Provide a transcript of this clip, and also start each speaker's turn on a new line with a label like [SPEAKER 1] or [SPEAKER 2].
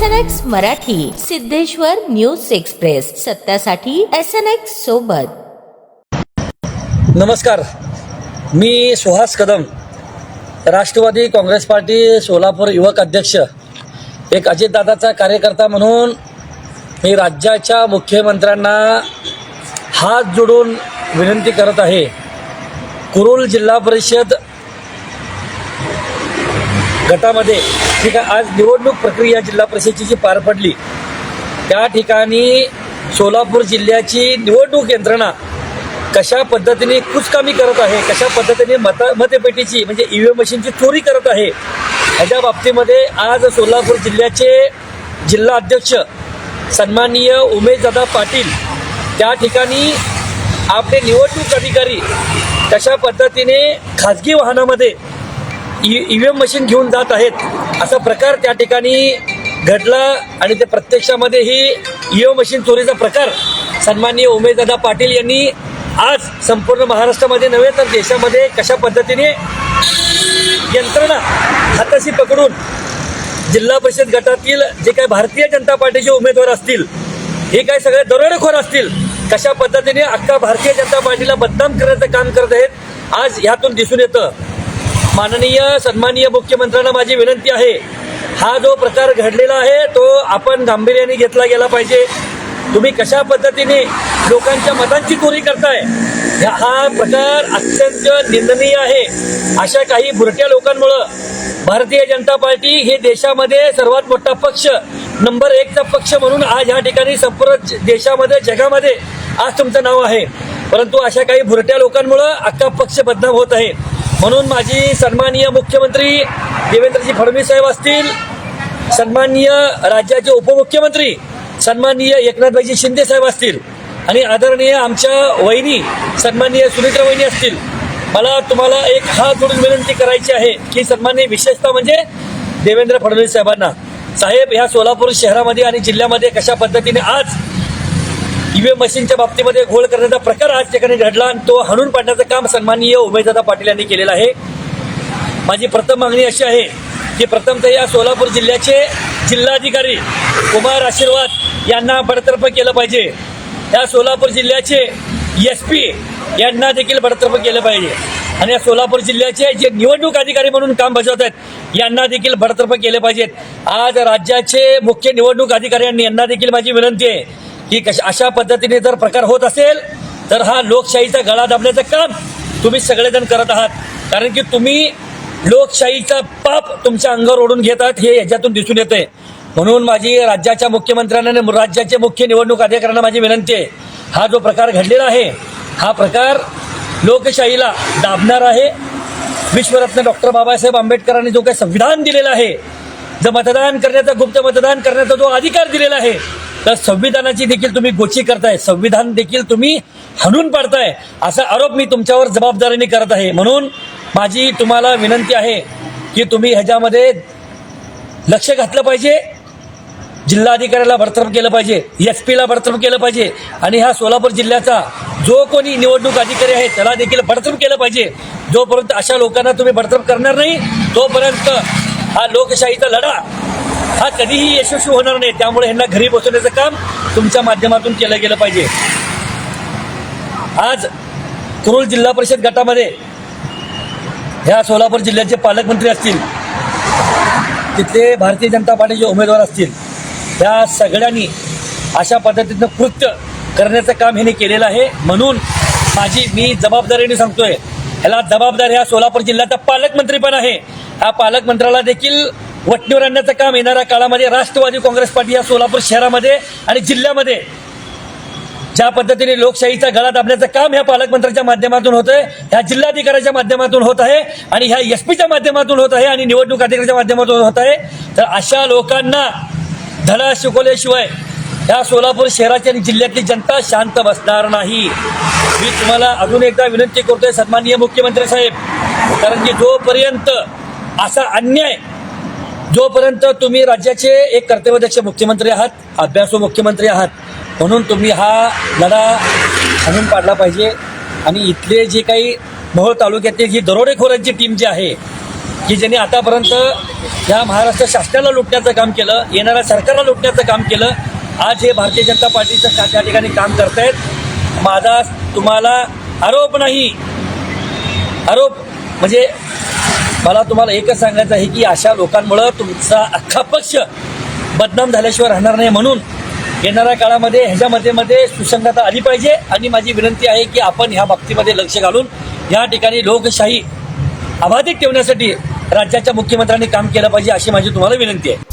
[SPEAKER 1] S N X Marathi Siddheshwar news express. सत्यासाठी S N X सोबत.
[SPEAKER 2] नमस्कार. मी Suhas Kadam. Rashtrawadi Congress party Solapur युवक अध्यक्ष. एक अजितदादाचा कार्यकर्ता म्हणून मी राज्याच्या मुख्यमंत्र्यांना हात जोडून विनंती करत आहे. कुरुल जिल्हा परिषद गटामध्ये ठीक आहे आज निवडणूक प्रक्रिया जिल्हा परिषदेची जी पार पडली त्या ठिकाणी सोलापूर जिल्ह्याची निवडणूक यंत्रणा कशा पद्धतीने कुचकामी करत आहे कशा पद्धतीने मत मतपेटीची म्हणजे ईव्हीएम मशीनची चोरी करत आहे ह्याच्या बाबतीमध्ये आज सोलापूर जिल्ह्याचे जिल्हा अध्यक्ष सन्माननीय उमेशदादा पाटील त्या ठिकाणी आपले निवडणूक अधिकारी कशा पद्धतीने खाजगी वाहनामध्ये ई व्ही एम मशीन घेऊन जात आहेत असा प्रकार त्या ठिकाणी घडला आणि ते प्रत्यक्षामध्ये ही ई मशीन चोरीचा प्रकार सन्माननीय उमेशदादा पाटील यांनी आज संपूर्ण महाराष्ट्रामध्ये नव्हे तर देशामध्ये कशा पद्धतीने यंत्रणा हाताशी पकडून जिल्हा परिषद गटातील जे काही भारतीय जनता पार्टीचे उमेदवार असतील हे काही सगळे दरोडेखोर असतील कशा पद्धतीने अख्खा भारतीय जनता पार्टीला बदनाम करण्याचं काम करत आहेत आज ह्यातून दिसून येतं. माननीय सन्माननीय मुख्यमंत्र्यांना माझी विनंती आहे. हा जो प्रकार घडलेला आहे तो आपण गांभीर्याने घेतला गेला पाहिजे. तुम्ही कशा पद्धतीने लोकांच्या मतांची चोरी करताय हा प्रकार अत्यंत निंदनीय आहे. अशा काही बुरट्या लोकांमुळं भारतीय जनता पार्टी हे देशामध्ये सर्वात मोठा पक्ष नंबर एकचा पक्ष म्हणून आज ह्या ठिकाणी संपूर्ण ज- देशामध्ये जगामध्ये आज तुमचं नाव आहे. परंतु अशा काही भुरट्या लोकांमुळं अख्खा पक्ष बदनाम होत आहे. म्हणून माझी सन्माननीय मुख्यमंत्री देवेंद्रजी फडणवीस साहेब असतील सन्माननीय राज्याचे उपमुख्यमंत्री सन्माननीय एकनाथभाईजी शिंदे साहेब असतील आणि आदरणीय आमच्या वहिनी सन्माननीय सुनित्रा वहिनी असतील मला तुम्हाला एक हात जोडून विनंती करायची आहे की सन्माननीय विशेषतः म्हणजे देवेंद्र फडणवीस साहेबांना. साहेब ह्या सोलापूर शहरामध्ये आणि जिल्ह्यामध्ये कशा पद्धतीने आज ईव्हीएम मशीनच्या बाबतीमध्ये घोळ करण्याचा प्रकार आज ठिकाणी घडला आणि तो हाणून पाडण्याचं काम सन्माननीय उमेशदादा पाटील यांनी केलेलं आहे. माझी प्रथम मागणी अशी आहे की प्रथमतः या सोलापूर जिल्ह्याचे जिल्हाधिकारी कुमार आशीर्वाद यांना बडतर्फ केलं पाहिजे. या सोलापूर जिल्ह्याचे एस पी यांना देखील बडतर्फ केलं पाहिजे. आणि या सोलापूर जिल्ह्याचे जे निवडणूक अधिकारी म्हणून काम बजावत आहेत यांना देखील बडतर्फ केले पाहिजेत. आज राज्याचे मुख्य निवडणूक अधिकाऱ्यांनी यांना देखील माझी विनंती आहे की कशा अशा पद्धतीने जर प्रकार होत असेल तर हा लोकशाहीचा गळा दाबण्याचं काम तुम्ही सगळेजण करत आहात. कारण की तुम्ही लोकशाहीचा पाप तुमच्या अंगावर ओढून घेतात हे याच्यातून दिसून येते म्हणून माझी राज्याच्या मुख्यमंत्र्यांना राज्याचे मुख्य निवडणूक अधिकाऱ्यांना माझी विनंती आहे. हा जो प्रकार घडलेला आहे हा प्रकार लोकशाहीला दाबणार आहे. विश्वरत्न डॉक्टर बाबासाहेब आंबेडकरांनी जो काही संविधान दिलेला आहे जो मतदान करण्याचा गुप्त मतदान करण्याचा जो अधिकार दिलेला आहे तर संविधानाची देखील तुम्ही गोची करताय. संविधान देखील तुम्ही हाणून पाडताय. असा आरोप मी तुमच्यावर जबाबदारीने करत आहे. म्हणून माझी तुम्हाला विनंती आहे की तुम्ही ह्याच्यामध्ये लक्ष घातलं पाहिजे. जिल्हाधिकाऱ्याला बडतर्फ केलं पाहिजे. एस पीला बडतर्फ केलं पाहिजे. आणि ह्या सोलापूर जिल्ह्याचा जो कोणी निवडणूक अधिकारी आहे त्याला देखील बडतर्फ केलं पाहिजे. जोपर्यंत अशा लोकांना तुम्ही बडतर्फ करणार नाही तोपर्यंत हा लोकशाहीचा लढा हा कधीही यशस्वी होणार नाही त्यामुळे ह्यांना घरी बसवण्याचं काम तुमच्या माध्यमातून केलं गेलं पाहिजे. आज कुरुल जिल्हा परिषद गटामध्ये ह्या सोलापूर जिल्ह्याचे पालकमंत्री असतील तिथले भारतीय जनता पार्टीचे उमेदवार असतील त्या सगळ्यांनी अशा पद्धतीनं कृत्य करण्याचं काम ह्याने केलेलं आहे. म्हणून माझी मी जबाबदारीने सांगतोय ह्याला जबाबदार ह्या सोलापूर जिल्ह्याचा पालकमंत्री पण आहे. ह्या पालकमंत्र्याला देखील वटणीवर आणण्याचं काम येणाऱ्या काळामध्ये राष्ट्रवादी काँग्रेस पार्टी या सोलापूर शहरामध्ये आणि जिल्ह्यामध्ये ज्या पद्धतीने लोकशाहीचा गळा दाबण्याचं काम ह्या पालकमंत्र्यांच्या माध्यमातून होत आहे ह्या जिल्हाधिकाऱ्याच्या माध्यमातून होत आहे आणि ह्या एस पीच्या माध्यमातून होत आहे आणि निवडणूक अधिकाऱ्याच्या माध्यमातून होत आहे. तर अशा लोकांना धडा शिकवल्याशिवाय ह्या सोलापूर शहराची आणि जिल्ह्यातली जनता शांत बसणार नाही. मी तुम्हाला अजून एकदा विनंती करतोय सन्माननीय मुख्यमंत्री साहेब कारण की जोपर्यंत असा अन्याय जोपर्यंत तुम्ही राज्याचे एक कर्तव्यदक्ष मुख्यमंत्री आहात अभ्यासू मुख्यमंत्री आहात म्हणून तुम्ही हा लढा हाणून पाडला पाहिजे. आणि इथले जे काही मोहोळ तालुक्यातील जी दरोडेखोरांची टीम जी आहे की ज्यांनी आतापर्यंत या महाराष्ट्र शासनाला लुटण्याचं काम केलं येणाऱ्या सरकारला लुटण्याचं काम केलं आज हे भारतीय जनता पार्टीचं त्या ठिकाणी काम करतायत? माझा तुम्हाला आरोप नाही. आरोप म्हणजे मला तुम्हाला एकच सांगायचं आहे की अशा लोकांमुळं तुमचा अख्खा पक्ष बदनाम झाल्याशिवाय राहणार नाही म्हणून येणाऱ्या काळामध्ये ह्याच्यामध्ये मध्ये सुसंगता आली पाहिजे. आणि माझी विनंती आहे की आपण ह्या बाबतीमध्ये लक्ष घालून या ठिकाणी लोकशाही अबाधित ठेवण्यासाठी राज्याच्या मुख्यमंत्र्यांनी काम केलं पाहिजे अशी माझी तुम्हाला विनंती आहे.